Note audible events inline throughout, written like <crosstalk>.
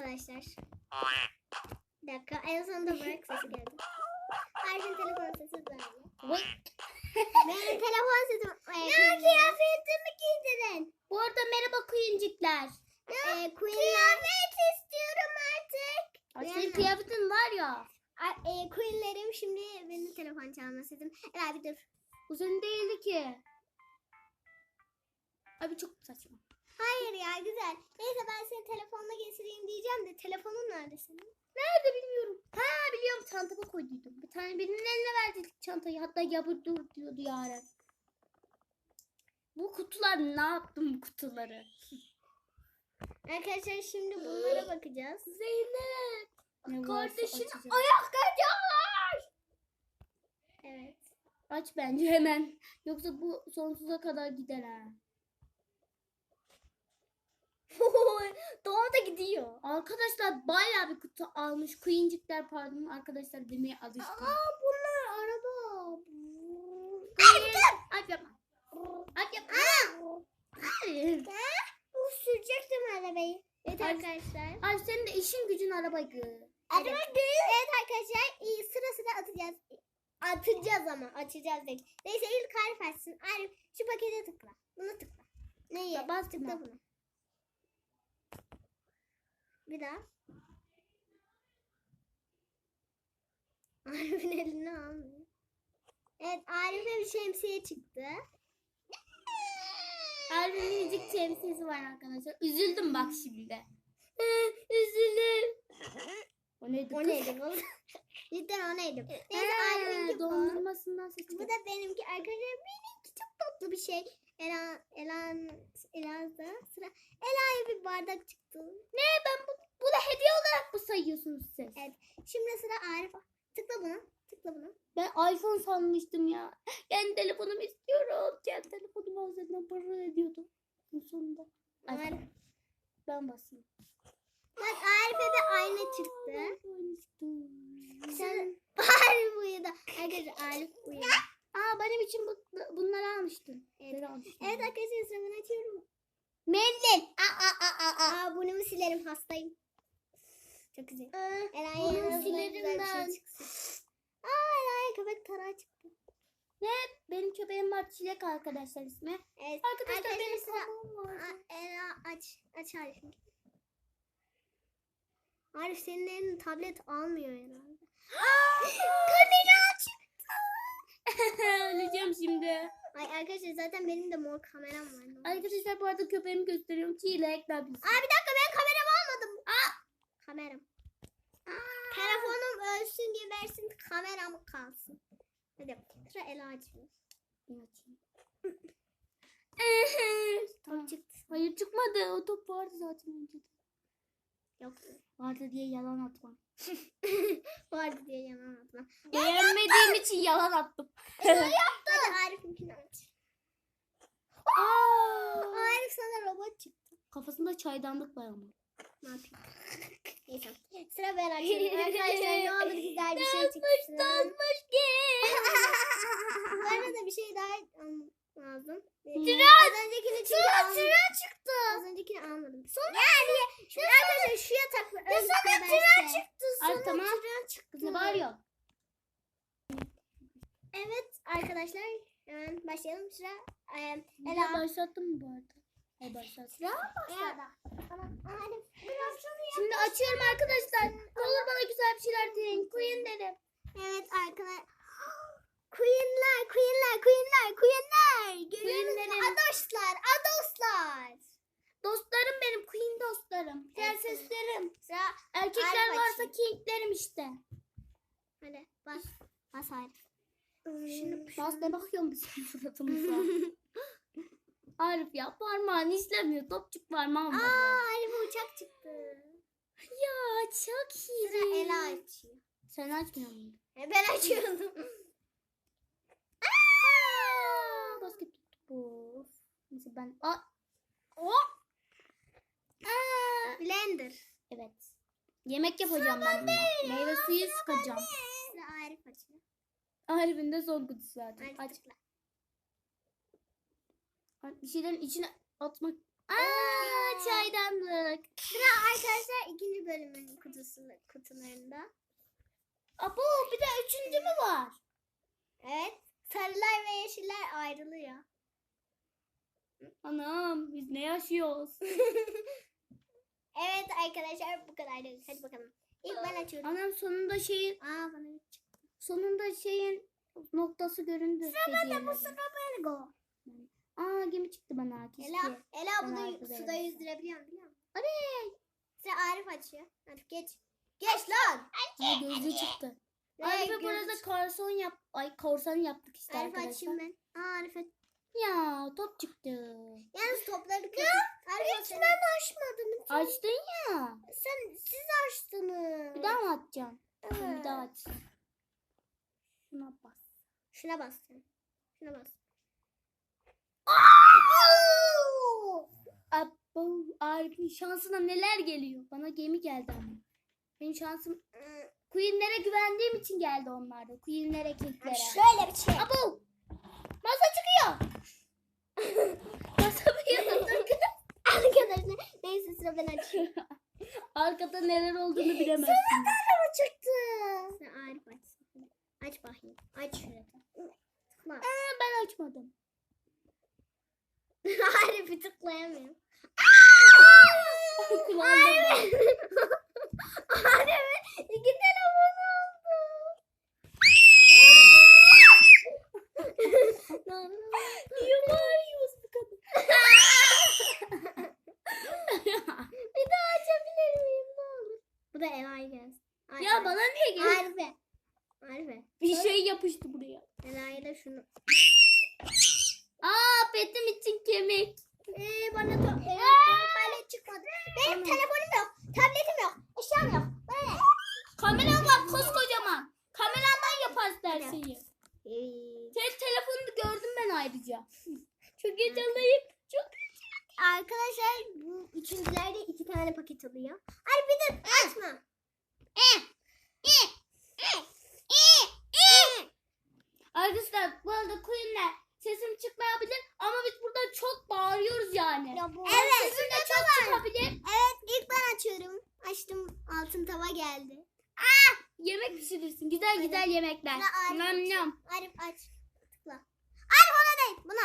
arkadaşlar. Bir dakika en sonunda bırak sesi geldi. Arif'in telefon sesi böyle. Benim telefon sesim. Ya kıyafetimi giydirin. Bu arada merhaba kuyuncuklar. Ee, kıyafet istiyorum artık. Ay, Senin kıyafetin var ya. E, Queen'lerim şimdi benim telefon çalma sesim. Ela bir dur. Senin değildi ki. Abi çok saçma. Hayır ya güzel. Neyse ben seni telefonla getireyim diyeceğim de telefonun nerede senin? Nerede bilmiyorum. Ha biliyorum çantama koyduydum. Bir tane birinin eline verdik çantayı. Hatta yapı dur diyordu Yaren. Bu kutular ne yaptım bu kutuları? Arkadaşlar şimdi bunlara bakacağız. Zeynep. Ne varsa Kardeşin açacağım. ayak kaçar. Evet. Aç bence hemen. Yoksa bu sonsuza kadar gider ha. Doğru da gidiyor. Arkadaşlar bayağı bir kutu almış. Queencikler pardon arkadaşlar demeye alıştım. Aa bunlar araba. Aç yapma. Aç yapma. Aa, Hayır. bu sürecektim arabayı. Evet Ay- arkadaşlar. Ay senin de işin gücün arabaydı. Araba değil. Evet arkadaşlar iyi, sıra sıra atacağız. Atacağız ama açacağız değil. Neyse ilk Arif açsın. Arif şu pakete tıkla. Bunu tıkla. Neyi? Bas tıkla bunu. Bir daha. <laughs> Arif'in elini almıyor. Evet Arif'e bir şemsiye çıktı. <laughs> Harbi minicik temsilcisi var arkadaşlar. Üzüldüm bak şimdi. Üzüldüm. O neydi O neydi bu? <laughs> Cidden o neydi? Neyse Ha, Arif'inki bu. dondurmasından Bu seçtim. da benimki arkadaşlar benimki çok tatlı bir şey. Ela Elan Ela'da sıra Ela'ya bir bardak çıktı. Ne ben bu, bu da hediye olarak mı sayıyorsunuz siz? Evet. Şimdi sıra Arif. Tıkla buna. Tıkla buna. Ben iPhone sanmıştım ya. Ben telefonumu istiyorum. Kendi telefonumu alsaydın para ediyordu. En sonunda. Arif. ben basayım. Bak Arif'e de ayna çıktı. Sen... Arif uyudu. Arkadaşlar Arif uyudu. Aa benim için bu, bunları almıştın. Evet. Almıştın. Evet arkadaşlar ben açıyorum. Mendil. Aa, aa, aa, aa. Aa burnumu silerim hastayım. Çok güzel. En azından silerim güzel bir şey çıksın. Aa Ela'ya köpek tarağı çıktı. Benim köpeğim var Çilek arkadaşlar ismi. Evet. Arkadaşlar benim sıra- kabuğum var. Aa, Ela aç. Aç Arif'in. Arif senin elin tablet almıyor herhalde. Kamera çıktı. <laughs> <laughs> Öleceğim şimdi. Ay arkadaşlar zaten benim de mor kameram var. Arkadaşlar bu arada köpeğimi gösteriyorum. Çilek ne yapıyorsun? Aa bir dakika ben. Aa kameram. Telefonum ölsün gebersin kameram kalsın. Hadi sıra Ela açıyor. tamam. <laughs> Top çıktı. Hayır çıkmadı. O top vardı zaten önceden. Yok. Vardı diye yalan atma. <laughs> Vardı diye yalan atma. Beğenmediğim için yalan attım. <laughs> Hadi Arif'inkini aç. Aa, Arif sana robot çıktı. kafasında çaydanlık var ama. Ne yapayım? Neyse. Sıra ben açıyorum. <laughs> Arkadaşlar ne olur güzel bir şey çıksın. Danmış ki. <laughs> Bu arada bir şey daha almam lazım. Tren! Az öncekini çünkü. Tren çıktı. Az öncekini almadım. Sonra yani şu arkadaşlar şu yatakla Ya sana tren çıktı. Ay tamam. tren çıktı. Ne bağırıyor? Evet arkadaşlar hemen başlayalım. Sıra Ela mı bu arada? Başladı. Şimdi açıyorum arkadaşlar. Ne olur bana güzel bir şeyler deyin. Queen dedim. Evet arkadaşlar. <gasps> Queenler, queenler, queenler, queenler. Görüyorsunuz. Adoslar, adoslar. Dostlarım benim. Queen dostlarım. Prenseslerim. Sıra Erkekler Arif varsa açayım. kinglerim işte. hadi bas. Bas Arif. Şunu, Bas ne bakıyorsun bizim suratımıza? <laughs> Arif ya parmağını işlemiyor. Topçuk parmağım var. Aa Arif uçak çıktı. Ya çok iyi. Sıra Ela açıyor. Sen açmıyor musun? E, ben açıyordum. <laughs> Aa, basket topu. Neyse ben... Aa, o aa, blender. Evet. Yemek yapacağım ben buna. Meyve suyu sıkacağım. Sıra Arif açıyor. Arif'in de son kutusu zaten. Arif Aç. tıkla. Bir şeylerin içine atmak. Aa, çaydanlık. Sıra arkadaşlar ikinci bölümün kutusu, kutularında. Abo bir de üçüncü mü var? Evet. Sarılar ve yeşiller ayrılıyor. Anam biz ne yaşıyoruz? <laughs> Evet arkadaşlar bu kadar. Hadi bakalım. İlk ben açıyorum. Anam sonunda şeyin Aa bana bir çıktı. sonunda şeyin noktası göründü. Sıra bende bu hediyelerin. sıra bende. Aa gemi çıktı bana. Keşke. Ela, Ela bunu suda yüzdürebiliyor biliyor musun? Hadi. Sıra Arif açıyor. Arif geç. Geç lan. Ha, gözü çıktı. Arif'e burada korsan yap ay korsan yaptık işte Arif arkadaşlar. açayım ben. Aa Arif. Ya top çıktı. Yalnız topları kır. Arif hiç ben açmadım. Açtın ya. Sen siz açtınız. Bir daha mı atacağım? Evet. Bir daha aç. Şuna bas. Şuna bas sen. Şuna bas. Abo, Arif'in şansına neler geliyor? Bana gemi geldi ama. Benim şansım Queen'lere güvendiğim için geldi onlar da. Queen'lere, King'lere. Şöyle bir şey. Abo! Masa çıkıyor. <laughs> Masa bir yana. Arkadaşlar neyse sıra ben açayım. <laughs> Arkada neler olduğunu bilemezsin. Araba çıktı. Sıra Arif açsın. Aç bakayım. Aç şöyle. Tıkla. Aa, ben açmadım. Arif'i tıklayamıyorum. Kulağımda. Arif'e iki telefon oldu. Niye bağırıyorsun bu kadar? bir daha açabilir miyim ne olur? Bu da Ela'ya gelsin. Ay, ya ay. bana niye geliyor? Arife. Arife. Bir şey yapıştı buraya. Ela'ya da şunu. Aa petim için kemik. Ee, bana to ee, palet çıkmadı. Benim Tamam. telefonum yok. Tabletim yok. Eşyam yok. Bana ne? Kameram var koskocaman. Kamerandan Senin telefonunu gördüm ben ayrıca. Çok heyecanlıyım. Çok Arkadaşlar bu üçüncülerde iki tane paket oluyor. Ay bir dur açma. Arkadaşlar bu arada Queen'le sesim çıkmayabilir ama biz burada çok bağırıyoruz yani. Ya bu Evet. sesim de çok çıkabilir. Evet ilk ben açıyorum. Açtım altın tava geldi. Yemek pişirirsin. Güzel Hadi. güzel yemekler. Arif Nam nam. Arif aç. Tıkla. Arif ona değil. Buna.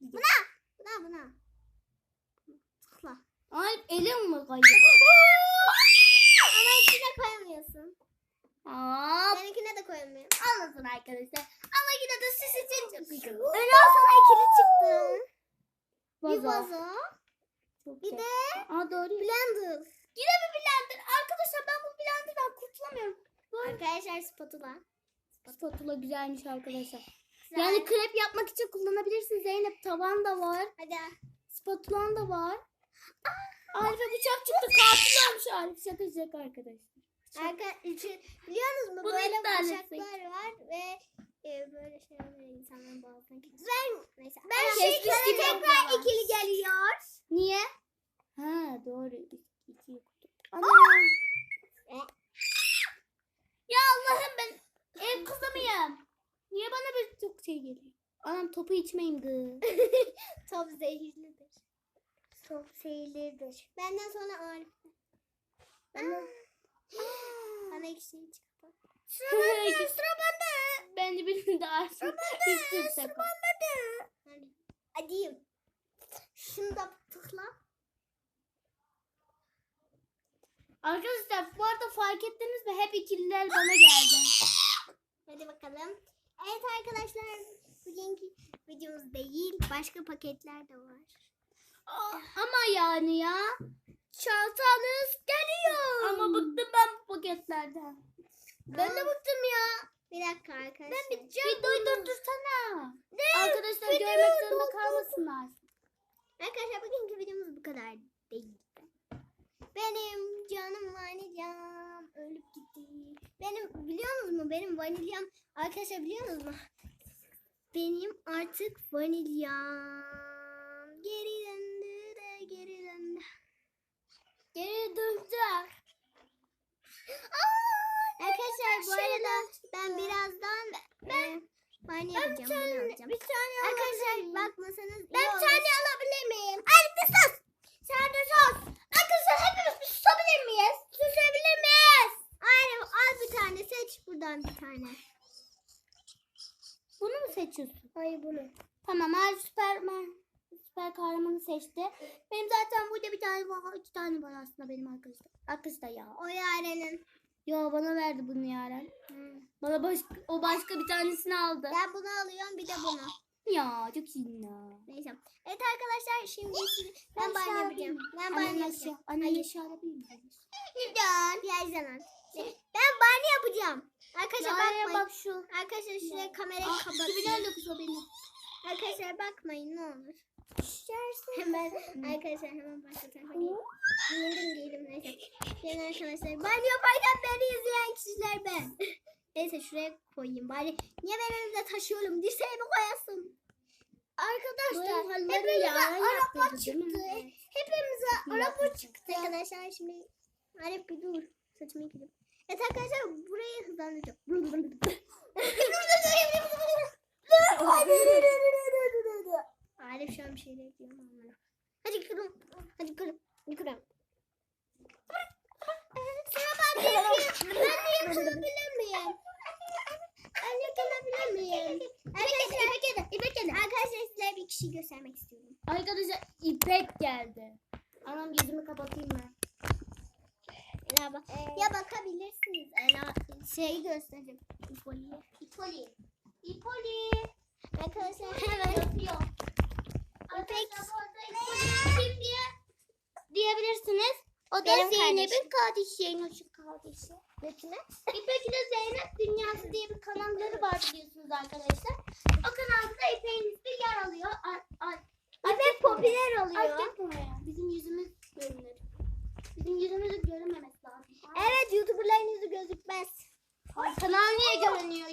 <laughs> Buna buna. Tıkla. Ay elim mi kayıyor? <laughs> Ama içine koyamıyorsun. Aa, Benimkine de koyamıyorum. olmasın arkadaşlar. Ama yine de siz için çok güzel. Öyle sana ikili çıktı. Bir Vazo. Çok Bir de Aa doğru. blender. Yine mi blender? Arkadaşlar ben bu blenderdan kurtulamıyorum. Arkadaşlar spatula. Spatula güzelmiş arkadaşlar. Sıra Yani krep yapmak için kullanabilirsin Zeynep. Tavan da var. Hadi. Spatulan da var. Arif'e bıçak çıktı. Katil olmuş Arif. Şaka şaka arkadaşlar. Arka, içi, biliyor musunuz Bunu böyle bıçaklar var ve e, böyle şeyler insanların boğazına Ben, neyse. Ben şey tekrar ikili geliyor. Niye? Ha doğru. İki, iki kutu. Ana. Ya Allah'ım ben ev kızı mıyım? Niye bana bir çok şey geliyor? Anam topu içmeyeyim gı. <laughs> Top zehirlidir. Top zehirlidir. Benden sonra Arif. Bana, <gasps> bana iki şey çıktı. Sıra bende, <laughs> sıra bende. Bence birini de Arif üstü üste koy. Hadi. Hadi. Şunu da tıkla. Arkadaşlar bu arada fark ettiniz mi? Hep ikililer bana geldi. Hadi bakalım. Evet arkadaşlar bugünkü videomuz değil. Başka paketler de var. Aa, ama yani ya. Çantanız geliyor. Ama bıktım ben bu paketlerden. Ben de bıktım ya. Bir dakika arkadaşlar. Ben biteceğim. Videoyu durdursana. Ne? Arkadaşlar görmek zorunda kalmasınlar. Arkadaşlar bugünkü videomuz bu kadar değil. Benim canım vanilyam ölüp gitti. Benim biliyor musunuz mu? Benim vanilyam arkadaşlar biliyor musunuz mu? Benim artık vanilyam geri döndü de geri döndü. Geri döndü. Aa, arkadaşlar bu arada ben birazdan ben e, vanilya alacağım. Bir tane, bir tane Arkadaşlar bakmasanız ben bir tane olmuş. alabilir miyim? Ay bir seçiyorsun? Hayır bunu. Tamam her Süperman süper kahramanı seçti. Benim zaten burada bir tane var. iki tane var aslında benim arkadaşlar. Arkadaşlar ya. O Yaren'in. Yo bana verdi bunu Yaren. Bana başka, o başka bir tanesini aldı. Ben bunu alıyorum bir de bunu. <gasps> Ya çok iyi ya. Neyse. Evet arkadaşlar şimdi ben Ben şey yapacağım. Ben Anne banyo yaşı. yapacağım. Anne yaşı alabilir? Neden? Yerden al. Ben banyo yapacağım. Arkadaşlar Yaren bakmayın. bak şu. Arkadaşlar şuraya kamerayı Aa, kapatın. 2019 o benim. Arkadaşlar bakmayın ne olur. Hemen arkadaşlar hemen başka tarafa. Giyindim giydim neyse. Gelin arkadaşlar banyo yaparken beni izleyen kişiler ben. <laughs> neyse şuraya koyayım bari. Niye ben elimde taşıyorum? Dirseğimi koyasın. Arkadaşlar Böyle halleri hepimize Yaren araba yapıyordu, değil mi? çıktı. Hepimize araba çıktı. Arkadaşlar şimdi Arif bir dur. Saçımı yıkadım. Evet arkadaşlar burayı hızlandıracağım. Arif şu an bir şeyler diyor ama. Hadi kırım. Hadi kırım. Hadi kırım. Sıra ben de yapabilir miyim? Ben yapabilir miyim? Arkadaşlar, İpek geldi. Arkadaşlar size bir kişi göstermek istiyorum. Arkadaşlar İpek geldi. Anam gözümü kapatayım ben. Ela bak. Ya bakabilirsiniz. Ela şeyi göstereceğim. İpoli'ye. İpoli. İpoli. Arkadaşlar hemen Yapıyor. İpek. Kim diye diyebilirsiniz. O da Benim Zeynep'in kardeşi. Zeynep'in kardeşi. Betül'e. İpek ile Zeynep Dünyası diye bir kanalları var biliyorsunuz arkadaşlar. O kanalda da İpek'in ismi yer alıyor. Ar- ar- İpek popüler oluyor. Bizim yüzümüz görünür. Bizim yüzümüzü görünmemesi lazım. Evet YouTuber'ların yüzü gözükmez. Ay, kanal niye görünüyor yüzü?